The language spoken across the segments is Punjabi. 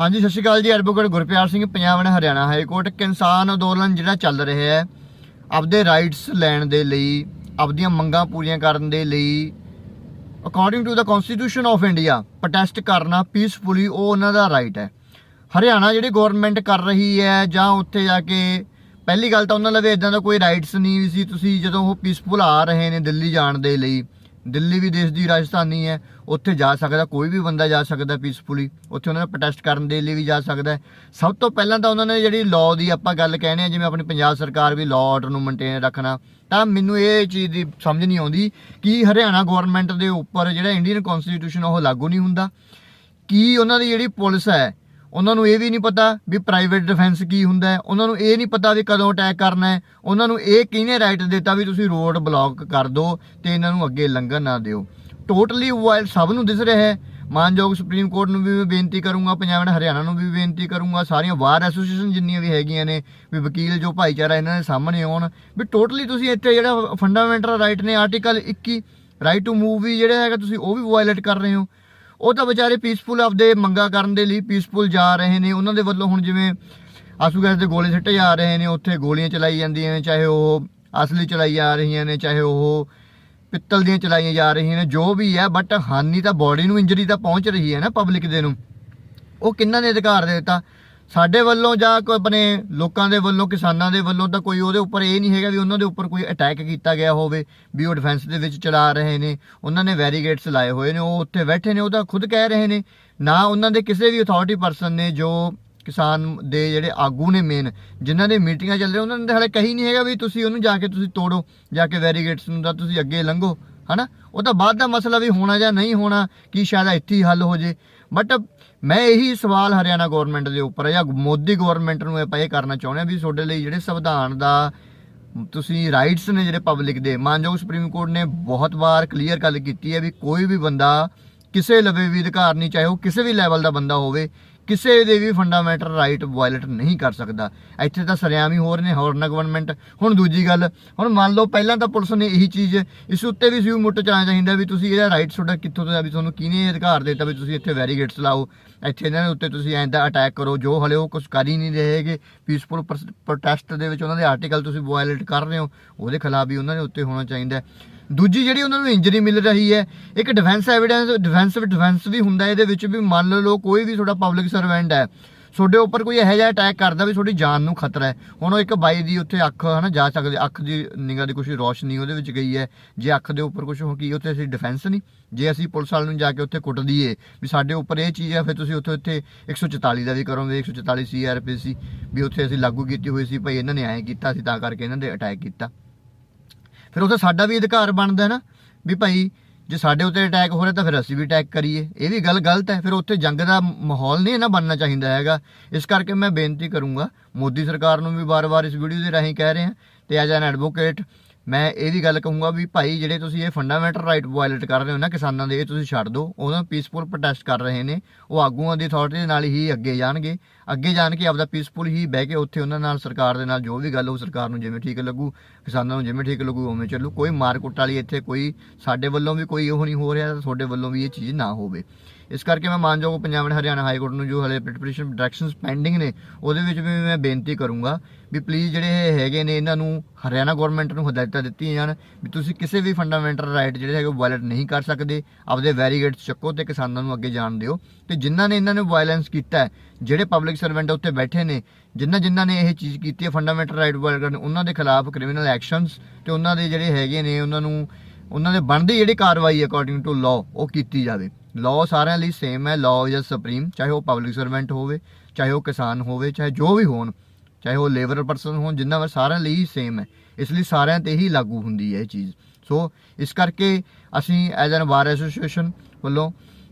ਹਾਂਜੀ, ਸਤਿ ਸ਼੍ਰੀ ਅਕਾਲ ਜੀ, ਐਡਵੋਕੇਟ ਗੁਰਪਿਆਰ ਸਿੰਘ, ਪੰਜਾਬ ਨੇ ਹਰਿਆਣਾ ਹਾਈ ਕੋਰਟ, ਕਿਸਾਨ ਅੰਦੋਲਨ ਜਿਹੜਾ ਚੱਲ ਰਿਹਾ ਹੈ, ਆਪਦੇ ਰਾਈਟਸ ਲੈਣ ਦੇ ਲਈ, ਆਪਦੀਆਂ ਮੰਗਾਂ ਪੂਰੀਆਂ ਕਰਨ ਦੇ ਲਈ according to the constitution of India protest ਕਰਨਾ ਪੀਸਫੁਲੀ ਉਹ ਉਹਨਾਂ ਦਾ ਰਾਈਟ ਹੈ। ਹਰਿਆਣਾ ਜਿਹੜੀ ਗਵਰਨਮੈਂਟ ਕਰ ਰਹੀ ਹੈ, ਜਾਂ ਉੱਥੇ ਜਾ ਕੇ, ਪਹਿਲੀ ਗੱਲ ਤਾਂ ਉਹਨਾਂ ਲਵੇ ਇਦਾਂ ਦਾ ਕੋਈ ਰਾਈਟਸ ਨਹੀਂ ਸੀ, ਤੁਸੀਂ ਜਦੋਂ ਉਹ ਪੀਸਫੁਲ ਆ ਰਹੇ ਨੇ ਦਿੱਲੀ ਜਾਣ ਦੇ ਲਈ ਦਿੱਲੀ ਵੀ ਦੇਸ਼ ਦੀ ਰਾਜਧਾਨੀ ਹੈ, ਉੱਥੇ ਜਾ ਸਕਦਾ, ਕੋਈ ਵੀ ਬੰਦਾ ਜਾ ਸਕਦਾ ਪੀਸਫੁਲੀ ਉੱਥੇ ਉਹਨਾਂ ਨੇ ਪ੍ਰੋਟੈਸਟ ਕਰਨ ਦੇ ਲਈ ਵੀ ਜਾ ਸਕਦਾ ਸਭ ਤੋਂ ਪਹਿਲਾਂ ਤਾਂ ਉਹਨਾਂ ਨੇ ਜਿਹੜੀ ਲਾਅ ਦੀ ਆਪਾਂ ਗੱਲ ਕਹਿੰਦੇ ਆ ਜਿਵੇਂ ਆਪਣੀ ਪੰਜਾਬ ਸਰਕਾਰ ਵੀ ਲਾਅ ਆਰਡਰ ਨੂੰ ਮੇਨਟੇਨ ਰੱਖਣਾ, ਤਾਂ ਮੈਨੂੰ ਇਹ ਚੀਜ਼ ਦੀ ਸਮਝ ਨਹੀਂ ਆਉਂਦੀ ਕਿ ਹਰਿਆਣਾ ਗਵਰਨਮੈਂਟ ਦੇ ਉੱਪਰ ਜਿਹੜਾ ਇੰਡੀਅਨ ਕਨਸਟੀਟਿਊਸ਼ਨ ਉਹ ਲਾਗੂ ਨਹੀਂ ਹੁੰਦਾ। ਕੀ ਉਹਨਾਂ ਦੀ ਜਿਹੜੀ ਪੁਲਿਸ ਹੈ ਉਹਨਾਂ ਨੂੰ ਇਹ ਵੀ ਨਹੀਂ ਪਤਾ ਵੀ ਪ੍ਰਾਈਵੇਟ ਡਿਫੈਂਸ ਕੀ ਹੁੰਦਾ ਹੈ। ਉਹਨਾਂ ਨੂੰ ਇਹ ਨਹੀਂ ਪਤਾ ਵੀ ਕਦੋਂ ਅਟੈਕ ਕਰਨਾ ਹੈ। ਉਹਨਾਂ ਨੂੰ ਇਹ ਕਿਹਨੇ ਰਾਈਟ ਦਿੱਤਾ ਵੀ ਤੁਸੀਂ ਰੋਡ ਬਲੌਕ ਕਰ ਦਿਓ ਤੇ ਇਹਨਾਂ ਨੂੰ ਅੱਗੇ ਲੰਘਣ ਨਾ ਦਿਓ। ਟੋਟਲੀ ਵਾਈਲ ਸਭ ਨੂੰ ਦਿਸ ਰਿਹਾ ਹੈ। ਮਾਨਯੋਗ ਸੁਪਰੀਮ ਕੋਰਟ ਨੂੰ ਵੀ ਮੈਂ ਬੇਨਤੀ ਕਰੂੰਗਾ, ਪੰਜਾਬ ਐਂਡ ਹਰਿਆਣਾ ਨੂੰ ਵੀ ਬੇਨਤੀ ਕਰੂੰਗਾ, ਸਾਰੀਆਂ ਬਾਰ ਐਸੋਸੀਏਸ਼ਨ ਜਿੰਨੀਆਂ ਵੀ ਹੈਗੀਆਂ ਨੇ, ਵੀ ਵਕੀਲ ਜੋ ਭਾਈਚਾਰਾ ਇਹਨਾਂ ਦੇ ਸਾਹਮਣੇ ਆਉਣ, ਵੀ ਟੋਟਲੀ ਤੁਸੀਂ ਇੱਥੇ ਜਿਹੜਾ ਫੰਡਾਮੈਂਟਲ ਰਾਈਟ ਨੇ ਆਰਟੀਕਲ 21 ਰਾਈਟ ਟੂ ਮੂਵ ਵੀ ਜਿਹੜਾ ਹੈਗਾ ਤੁਸੀਂ ਉਹ ਵੀ ਵਾਇਲੇਟ ਕਰ ਰਹੇ ਹੋ। ਉਹ ਤਾਂ ਵਿਚਾਰੇ ਪੀਸਫੁਲ ਆਪਦੇ ਮੰਗਾ ਕਰਨ ਦੇ ਲਈ ਪੀਸਫੁਲ ਜਾ ਰਹੇ ਨੇ। ਉਹਨਾਂ ਦੇ ਵੱਲੋਂ ਹੁਣ ਜਿਵੇਂ ਆਸੂ ਗੈਸ ਦੇ ਗੋਲੇ ਸਿੱਟੇ ਜਾ ਰਹੇ ਨੇ, ਉੱਥੇ ਗੋਲੀਆਂ ਚਲਾਈ ਜਾਂਦੀਆਂ ਨੇ, ਚਾਹੇ ਉਹ ਅਸਲੀ ਚਲਾਈ ਜਾ ਰਹੀਆਂ ਨੇ, ਚਾਹੇ ਉਹ ਪਿੱਤਲ ਦੀਆਂ ਚਲਾਈਆਂ ਜਾ ਰਹੀਆਂ ਨੇ, ਜੋ ਵੀ ਹੈ ਬਟ ਹਾਨੀ ਤਾਂ ਬਾਡੀ ਨੂੰ ਇੰਜਰੀ ਤਾਂ ਪਹੁੰਚ ਰਹੀ ਹੈ ਨਾ ਪਬਲਿਕ ਦੇ ਨੂੰ। ਉਹ ਕਿੰਨਾਂ ਨੇ ਅਧਿਕਾਰ ਦੇ ਦਿੱਤਾ? ਸਾਡੇ ਵੱਲੋਂ ਜਾਂ ਕੋਈ ਆਪਣੇ ਲੋਕਾਂ ਦੇ ਵੱਲੋਂ, ਕਿਸਾਨਾਂ ਦੇ ਵੱਲੋਂ ਤਾਂ ਕੋਈ ਉਹਦੇ ਉੱਪਰ ਇਹ ਨਹੀਂ ਹੈਗਾ ਵੀ ਉਹਨਾਂ ਦੇ ਉੱਪਰ ਕੋਈ ਅਟੈਕ ਕੀਤਾ ਗਿਆ ਹੋਵੇ, ਵੀ ਉਹ ਡਿਫੈਂਸ ਦੇ ਵਿੱਚ ਚਲਾ ਰਹੇ ਨੇ, ਉਹਨਾਂ ਨੇ ਵੈਰੀਗੇਟਸ ਲਾਏ ਹੋਏ ਨੇ, ਉਹ ਉੱਥੇ ਬੈਠੇ ਨੇ, ਉਹ ਤਾਂ ਖੁਦ ਕਹਿ ਰਹੇ ਨੇ, ਨਾ ਉਹਨਾਂ ਦੇ ਕਿਸੇ ਵੀ ਅਥਾਰਟੀ ਪਰਸਨ ਨੇ ਜੋ ਕਿਸਾਨ ਦੇ ਜਿਹੜੇ ਆਗੂ ਨੇ ਮੇਨ ਜਿਨ੍ਹਾਂ ਦੇ ਮੀਟਿੰਗਾਂ ਚੱਲ ਰਹੀਆਂ, ਉਹਨਾਂ ਨੇ ਤਾਂ ਹਲੇ ਕਹੀ ਨਹੀਂ ਹੈਗਾ ਵੀ ਤੁਸੀਂ ਉਹਨੂੰ ਜਾ ਕੇ ਤੁਸੀਂ ਤੋੜੋ, ਜਾ ਕੇ ਵੈਰੀਗੇਟਸ ਨੂੰ ਤਾਂ ਤੁਸੀਂ ਅੱਗੇ ਲੰਘੋ, ਹਨਾ? ਉਹ ਤਾਂ ਬਾਅਦ ਦਾ ਮਸਲਾ ਵੀ ਹੋਣਾ ਜਾਂ ਨਹੀਂ ਹੋਣਾ, ਕੀ ਸ਼ਾਇਦ ਇੱਥੇ ਹੀ ਹੱਲ ਹੋ ਜੇ। ਬਟ ਮੈਂ ਇਹੀ ਸਵਾਲ ਹਰਿਆਣਾ ਗਵਰਨਮੈਂਟ ਦੇ ਉੱਪਰ ਹੈ ਜਾਂ ਮੋਦੀ ਗਵਰਨਮੈਂਟ ਨੂੰ ਆਪਾਂ ਇਹ ਕਰਨਾ ਚਾਹੁੰਦੇ ਹਾਂ ਵੀ ਤੁਹਾਡੇ ਲਈ ਜਿਹੜੇ ਸੰਵਿਧਾਨ ਦਾ ਤੁਸੀਂ ਰਾਈਟਸ ਨੇ ਜਿਹੜੇ ਪਬਲਿਕ ਦੇ, ਮਾਨਯੋਗ ਸੁਪਰੀਮ ਕੋਰਟ ਨੇ ਬਹੁਤ ਵਾਰ ਕਲੀਅਰ ਗੱਲ ਕੀਤੀ ਹੈ ਵੀ ਕੋਈ ਵੀ ਬੰਦਾ ਕਿਸੇ ਲਵੇ ਵੀ ਅਧਿਕਾਰ ਨਹੀਂ, ਚਾਹੇ ਉਹ ਕਿਸੇ ਵੀ ਲੈਵਲ ਦਾ ਬੰਦਾ ਹੋਵੇ ਕਿਸੇ ਦੇ ਵੀ ਫੰਡਾਮੈਂਟਲ ਰਾਈਟ ਵਾਇਲੇਟ ਨਹੀਂ ਕਰ ਸਕਦਾ। ਇੱਥੇ ਤਾਂ ਸਰਿਆਮ ਹੀ ਹੋ ਨੇ, ਹੋਰ ਗਵਰਨਮੈਂਟ ਹੁਣ ਦੂਜੀ ਗੱਲ, ਹੁਣ ਮੰਨ ਲਓ ਪਹਿਲਾਂ ਤਾਂ ਪੁਲਿਸ ਨੇ ਇਹੀ ਚੀਜ਼, ਇਸ ਉੱਤੇ ਵੀ ਸਿਉ ਮੁੱਟ ਚਾਹਣਾ ਚਾਹੀਦਾ ਵੀ ਤੁਸੀਂ ਇਹਦਾ ਰਾਈਟ ਤੁਹਾਡਾ ਕਿੱਥੋਂ ਤੋਂ ਆ ਵੀ ਤੁਹਾਨੂੰ ਕਿਹਨੇ ਅਧਿਕਾਰ ਦਿੱਤਾ ਵੀ ਤੁਸੀਂ ਇੱਥੇ ਵੈਰੀਗੇਟਸ ਲਾਓ। ਇੱਥੇ ਇਹਨਾਂ ਦੇ ਉੱਤੇ ਤੁਸੀਂ ਐਂਦਾ ਅਟੈਕ ਕਰੋ, ਜੋ ਹਲੇ ਉਹ ਕੁਝ ਕਰ ਹੀ ਨਹੀਂ ਰਹੇਗੇ ਪੀਸਫੁਲ ਪ੍ਰੋਟੈਸਟ ਦੇ ਵਿੱਚ ਉਹਨਾਂ ਦੇ ਆਰਟੀਕਲ ਤੁਸੀਂ ਵਾਇਲੇਟ ਕਰ ਰਹੇ ਹੋ, ਉਹਦੇ ਖਿਲਾਫ ਵੀ ਉਹਨਾਂ ਦੇ ਉੱਤੇ ਹੋਣਾ ਚਾਹੀਦਾ। ਦੂਜੀ ਜਿਹੜੀ ਉਹਨਾਂ ਨੂੰ ਇੰਜਰੀ ਮਿਲ ਰਹੀ ਹੈ, ਇੱਕ ਡਿਫੈਂਸ ਐਵੀਡੈਂਸ ਡਿਫੈਂਸ ਡਿਫੈਂਸ ਵੀ ਹੁੰਦਾ ਇਹਦੇ ਵਿੱਚ ਵੀ ਮੰਨ ਲਓ ਕੋਈ ਵੀ ਤੁਹਾਡਾ ਪਬਲਿਕ ਸਰਵੈਂਟ ਹੈ, ਤੁਹਾਡੇ ਉੱਪਰ ਕੋਈ ਇਹੋ ਜਿਹਾ ਅਟੈਕ ਕਰਦਾ ਵੀ ਤੁਹਾਡੀ ਜਾਨ ਨੂੰ ਖਤਰਾ ਹੈ। ਹੁਣ ਉਹ ਇੱਕ ਬਾਈ ਦੀ ਉੱਥੇ ਅੱਖ ਹਨਾ ਜਾ ਸਕਦੇ, ਅੱਖ ਦੀ ਨਿਗਾਹ ਦੀ ਕੁਝ ਰੋਸ਼ਨੀ ਉਹਦੇ ਵਿੱਚ ਗਈ ਹੈ, ਜੇ ਅੱਖ ਦੇ ਉੱਪਰ ਕੁਝ ਹੋ ਕੀ, ਉੱਥੇ ਅਸੀਂ ਡਿਫੈਂਸ ਨਹੀਂ। ਜੇ ਅਸੀਂ ਪੁਲਿਸ ਵਾਲੇ ਨੂੰ ਜਾ ਕੇ ਉੱਥੇ ਕੁੱਟ ਦਈਏ, ਵੀ ਸਾਡੇ ਉੱਪਰ ਇਹ ਚੀਜ਼ ਹੈ, ਫਿਰ ਤੁਸੀਂ ਉੱਥੇ ਉੱਥੇ 144 ਦਾ ਵੀ ਕਰੋਗੇ 144 ਸੀਆਰਪੀਸੀ ਵੀ ਉੱਥੇ ਅਸੀਂ ਲਾਗੂ ਕੀਤੀ ਹੋਈ ਸੀ, ਭਾਈ ਇਹਨਾਂ ਨੇ ਐਂ ਕੀਤਾ ਸੀ ਤਾਂ ਕਰਕੇ ਇਹਨਾਂ ਦੇ ਅਟੈਕ ਕੀਤਾ। ਫਿਰ ਉੱਥੇ ਸਾਡਾ ਵੀ ਅਧਿਕਾਰ ਬਣਦਾ ਹੈ ਨਾ, ਵੀ ਭਾਈ ਜੇ ਸਾਡੇ ਉੱਤੇ ਅਟੈਕ ਹੋ ਰਿਹਾ ਤਾਂ ਫਿਰ ਅਸੀਂ ਵੀ ਅਟੈਕ ਕਰੀਏ। ਇਹ ਵੀ ਗੱਲ ਗਲਤ ਹੈ। ਫਿਰ ਉੱਥੇ ਜੰਗ ਦਾ ਮਾਹੌਲ ਨਹੀਂ ਨਾ ਬਣਨਾ ਚਾਹੀਦਾ ਹੈਗਾ। ਇਸ ਕਰਕੇ ਮੈਂ ਬੇਨਤੀ ਕਰੂੰਗਾ, ਮੋਦੀ ਸਰਕਾਰ ਨੂੰ ਵੀ ਵਾਰ-ਵਾਰ ਇਸ ਵੀਡੀਓ ਦੇ ਰਾਹੀਂ ਕਹਿ ਰਹੇ ਹਾਂ ਤੇ ਐਜ਼ ਐਨ ਐਡਵੋਕੇਟ ਮੈਂ ਇਹ ਵੀ ਗੱਲ ਕਹੂੰਗਾ ਵੀ ਭਾਈ ਜਿਹੜੇ ਤੁਸੀਂ ਇਹ ਫੰਡਾਮੈਂਟਲ ਰਾਈਟ ਵਾਇਲੇਟ ਕਰ ਰਹੇ ਹੋ ਨਾ ਕਿਸਾਨਾਂ ਦੇ, ਇਹ ਤੁਸੀਂ ਛੱਡ ਦਿਓ। ਉਹਨਾਂ ਪੀਸਫੁਲ ਪ੍ਰੋਟੈਸਟ ਕਰ ਰਹੇ ਨੇ। ਉਹ ਆਗੂਆਂ ਦੀ ਅਥਾਰਟੀ ਦੇ ਨਾਲ ਹੀ ਅੱਗੇ ਜਾਣਗੇ। ਅੱਗੇ ਜਾਣ ਕੇ ਆਪਦਾ ਪੀਸਫੁਲ ਹੀ ਬਹਿ ਕੇ ਉੱਥੇ ਉਹਨਾਂ ਨਾਲ, ਸਰਕਾਰ ਦੇ ਨਾਲ ਜੋ ਵੀ ਗੱਲ ਹੋ, ਸਰਕਾਰ ਨੂੰ ਜਿਵੇਂ ਠੀਕ ਲੱਗੂ, ਕਿਸਾਨਾਂ ਨੂੰ ਜਿਵੇਂ ਠੀਕ ਲੱਗੂ, ਉਵੇਂ ਚੱਲੂ। ਕੋਈ ਮਾਰਕੁੱਟ ਵਾਲੀ ਇੱਥੇ ਕੋਈ ਸਾਡੇ ਵੱਲੋਂ ਵੀ ਕੋਈ ਉਹ ਨਹੀਂ ਹੋ ਰਿਹਾ, ਤੁਹਾਡੇ ਵੱਲੋਂ ਵੀ ਇਹ ਚੀਜ਼ ਨਾ ਹੋਵੇ। ਇਸ ਕਰਕੇ ਮੈਂ ਮਾਨਯੋਗ Punjab and Haryana high court ਨੂੰ ਜੋ ਹਲੇ ਪਿਟੀਸ਼ਨ ਡਾਇਰੈਕਸ਼ਨਸ ਪੈਂਡਿੰਗ ਨੇ, ਉਹਦੇ ਵਿੱਚ ਵੀ ਮੈਂ ਬੇਨਤੀ ਕਰੂੰਗਾ ਵੀ ਪਲੀਜ਼ ਜਿਹੜੇ ਇਹ ਹੈਗੇ ਨੇ, ਇਹਨਾਂ ਨੂੰ ਹਰਿਆਣਾ ਗਵਰਨਮੈਂਟ ਨੂੰ ਹਦਾਇਤਾਂ ਦਿੱਤੀਆਂ ਜਾਣ ਵੀ ਤੁਸੀਂ ਕਿਸੇ ਵੀ ਫੰਡਾਮੈਂਟਲ ਰਾਈਟ ਜਿਹੜੇ ਹੈਗੇ ਵਾਇਲੇਟ ਨਹੀਂ ਕਰ ਸਕਦੇ। ਆਪਦੇ ਵੈਰੀਗੇਟਸ ਚੱਕੋ ਤੇ ਕਿਸਾਨਾਂ ਨੂੰ ਅੱਗੇ ਜਾਣ ਦਿਓ। ਤੇ ਜਿਨ੍ਹਾਂ ਨੇ ਇਹਨਾਂ ਨੇ ਵਾਇਲੈਂਸ ਕੀਤਾ ਹੈ, ਜਿਹੜੇ ਪਬਲਿਕ ਸਰਵੈਂਟ ਉੱਤੇ ਬੈਠੇ ਨੇ, ਜਿਨ੍ਹਾਂ ਜਿਨ੍ਹਾਂ ਨੇ ਇਹ ਚੀਜ਼ ਕੀਤੀ ਹੈ ਫੰਡਾਮੈਂਟਲ ਰਾਈਟ ਵਾਇਲੇਟ ਕਰਨ, ਉਹਨਾਂ ਦੇ ਖਿਲਾਫ ਕ੍ਰਿਮੀਨਲ ਐਕਸ਼ਨਸ ਤੇ ਉਹਨਾਂ ਦੇ ਜਿਹੜੇ ਹੈਗੇ ਨੇ, ਉਹਨਾਂ ਨੂੰ, ਉਹਨਾਂ ਦੇ ਬਣਦੀ ਜਿਹੜੀ ਕਾਰਵਾਈ ਅਕੋਰਡਿੰਗ ਟੂ ਲਾਅ ਉਹ ਕੀਤੀ ਜਾਵੇ। ਲਾਅ ਸਾਰਿਆਂ ਲਈ ਸੇਮ ਹੈ ਲਾਅ ਇਜ਼ ਸੁਪਰੀਮ ਚਾਹੇ ਉਹ ਪਬਲਿਕ ਸਰਵੈਂਟ ਹੋਵੇ, ਚਾਹੇ ਉਹ ਕਿਸਾਨ ਹੋਵੇ, ਚਾਹੇ ਜੋ ਵੀ ਹੋਣ, ਚਾਹੇ ਉਹ ਲੇਬਰ ਪਰਸਨ ਹੋਣ, ਜਿੰਨਾ ਵਾਰ ਸਾਰਿਆਂ ਲਈ ਹੀ ਸੇਮ ਹੈ। ਇਸ ਲਈ ਸਾਰਿਆਂ ਤੇ ਹੀ ਲਾਗੂ ਹੁੰਦੀ ਹੈ ਇਹ ਚੀਜ਼। ਸੋ ਇਸ ਕਰਕੇ ਅਸੀਂ ਐਜ਼ ਐਨ ਬਾਰ ਐਸੋਸੀਏਸ਼ਨ ਵੱਲੋਂ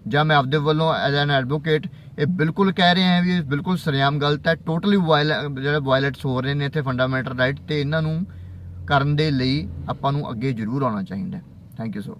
ਜਾਂ ਮੈਂ ਆਪਦੇ ਵੱਲੋਂ ਐਜ਼ ਐਨ ਐਡਵੋਕੇਟ ਇਹ ਬਿਲਕੁਲ ਕਹਿ ਰਹੇ ਹਾਂ ਵੀ ਇਹ ਬਿਲਕੁਲ ਸਰਿਆਮ ਗਲਤ ਹੈ ਟੋਟਲੀ ਜਿਹੜੇ ਵਾਇਲੇਟਸ ਹੋ ਰਹੇ ਨੇ ਇੱਥੇ ਫੰਡਾਮੈਂਟਲ ਰਾਈਟ ਤੇ ਇਹਨਾਂ ਨੂੰ ਕਰਨ ਦੇ ਲਈ ਆਪਾਂ ਨੂੰ ਅੱਗੇ ਜ਼ਰੂਰ ਆਉਣਾ ਚਾਹੀਦਾ ਥੈਂਕ ਯੂ ਸੋ